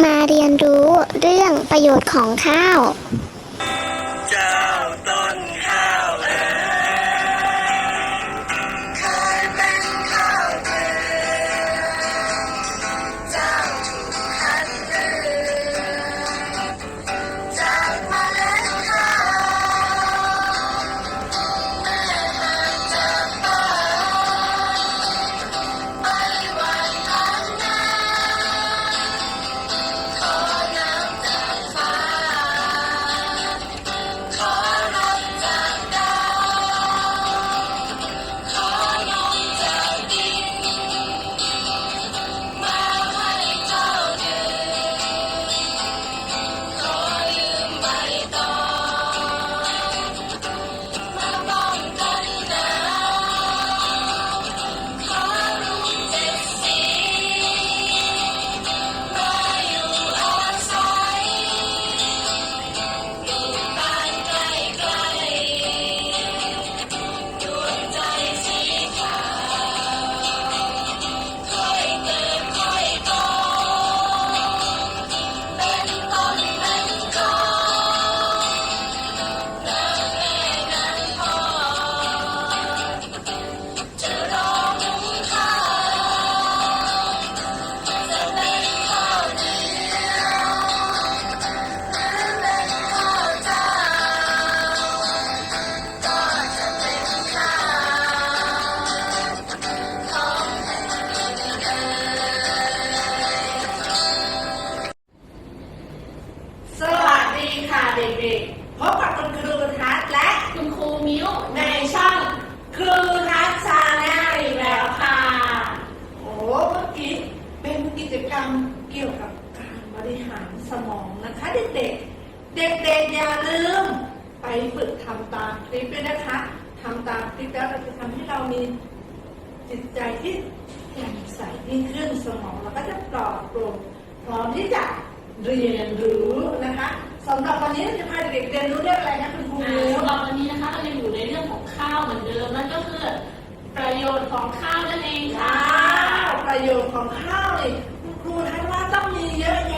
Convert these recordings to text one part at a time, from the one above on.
มาเรียนรู้เรื่องประโยชน์ของข้าว นะคะเด็กๆ เด็กๆอย่าลืม ไปฝึกทำตามคลิปด้วยนะคะทำตามคลิปแล้วเราจะทำให้เรามีจิตใจที่แจ่มใสยิ่งขึ้นสมองเราก็จะปลอดโปร่งพร้อมที่จะเรียนรู้นะคะสำหรับวันนี้เราจะพาเด็กๆเรียนรู้เรื่องอะไรนะคุณครูอ่าสำหรับวันนี้นะคะเรายังอยู่ในเรื่องของข้าวเหมือนเดิมนั่นก็คือประโยชน์ของข้าวนั่นเองค่ะว้าวประโยชน์ของข้าวนี่คุณครูท่านว่าต้องมีเยอะ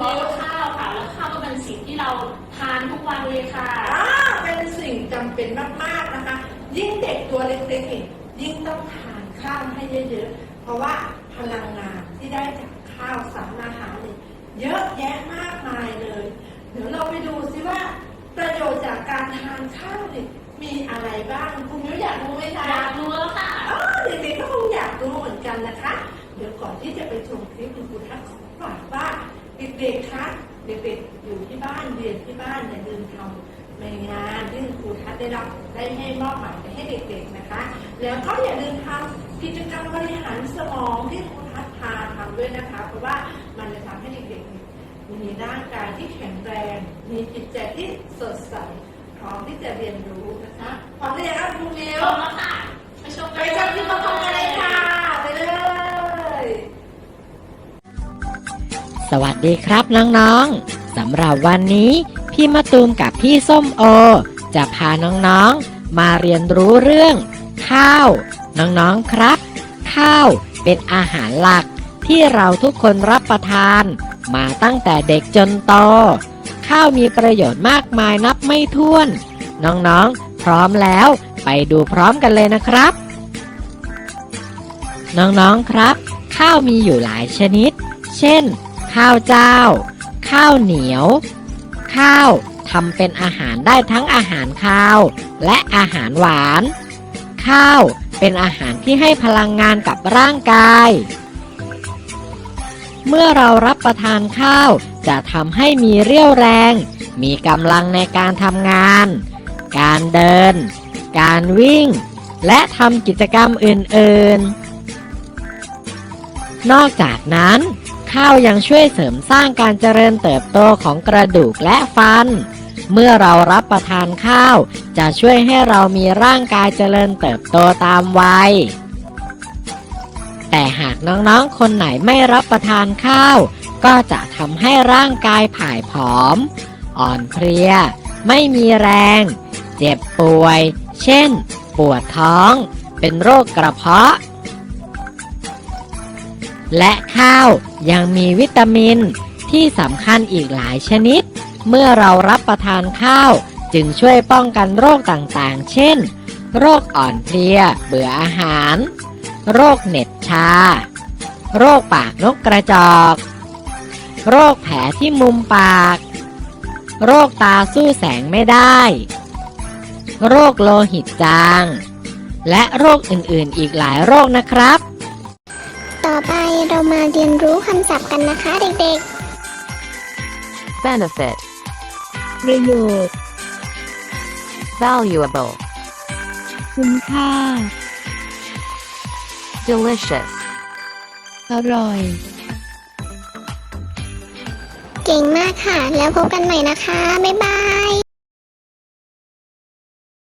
อะไรนะครูเพราะมิ้วว่าข้าวค่ะ แล้วข้าวก็เป็นสิ่งที่เราทานทุกวันเลยค่ะอ่าเป็นสิ่งจำเป็นมากๆนะคะ ยิ่งเด็กตัวเล็กๆนี่ยิ่งต้องทานข้าวให้เยอะๆ เพราะว่าพลังงานที่ได้จากข้าวสารอาหารนี่เยอะแยะมากมายเลย เดี๋ยวเราไปดูซิว่า ประโยชน์จากการทานข้าวนี่มีอะไรบ้างคุณมิ้วอยากรู้ไหมคะ อยากรู้แล้วค่ะอ๋อเด็กๆก็คงอยากรู้เหมือนกันนะคะ เดี๋ยวก่อนที่จะไปชมคลิปคุณครูทักขอฝากว่า เด็กๆคะเด็กๆอยู่ที่บ้านเรียนที่บ้านอย่าลืมทำในงานที่คุณครูทักได้รับได้ให้มอบหมายไปให้เด็กๆนะคะ แล้วก็อย่าลืมทำกิจกรรมบริหารสมองที่ครูทักพาทำด้วยนะคะ เพราะว่ามันจะทำให้เด็กๆมีร่างกายที่แข็งแรง มีจิตใจที่สดใสพร้อมที่จะเรียนรู้นะคะพร้อมหรือยังคะครูมิวพร้อมแล้วค่ะไปชมไปชมที่มาพร้อมกันเลยค่ะ สวัสดีครับน้องๆสำหรับวันนี้ พี่มะตูมกับพี่ส้มโอ จะพาน้องๆ มาเรียนรู้เรื่อง ข้าว น้องๆครับ ข้าวเป็นอาหารหลักที่เราทุกคนรับประทาน มาตั้งแต่เด็กจนโต ข้าวมีประโยชน์มากมายนับไม่ถ้วน น้องๆ พร้อมแล้วไปดูพร้อมกันเลยนะครับ น้องๆครับ ข้าวมีอยู่หลายชนิด เช่น ข้าวเจ้า ข้าวเหนียว ข้าวทำเป็นอาหารได้ทั้งอาหารข้าว และอาหารหวาน ข้าวเป็นอาหารที่ให้พลังงานกับร่างกาย เมื่อเรารับประทานข้าวจะทำให้มีเรี่ยวแรง มีกำลังในการทำงาน การเดิน การวิ่ง และทำกิจกรรมอื่น ๆ นอกจากนั้น ข้าวยังช่วยเสริมสร้างการเจริญเติบโตของกระดูกและฟัน เมื่อเรารับประทานข้าว จะช่วยให้เรามีร่างกายเจริญเติบโตตามวัย แต่หากน้องๆ คนไหนไม่รับประทานข้าว ก็จะทำให้ร่างกายผายผอม อ่อนเพลีย ไม่มีแรง เจ็บป่วย เช่น ปวดท้อง เป็นโรคกระเพาะ และข้าวยังมีวิตามินที่สำคัญอีกหลายชนิด เมื่อเรารับประทานข้าวจึงช่วยป้องกันโรคต่างๆ เช่น โรคอ่อนเพลีย เบื่ออาหาร โรคเหน็บชา โรคปากนกกระจอก โรคแผลที่มุมปาก โรคตาสู้แสงไม่ได้ โรคโลหิตจาง และโรคอื่นๆ อีกหลายโรคนะครับ เรามาเรียนรู้คำศัพท์กันนะคะเด็ก benefit, ๆ ประโยชน์ valuable, คุณค่า delicious. อร่อย เก่งมากค่ะ แล้วพบกันใหม่นะคะ บ๊ายบาย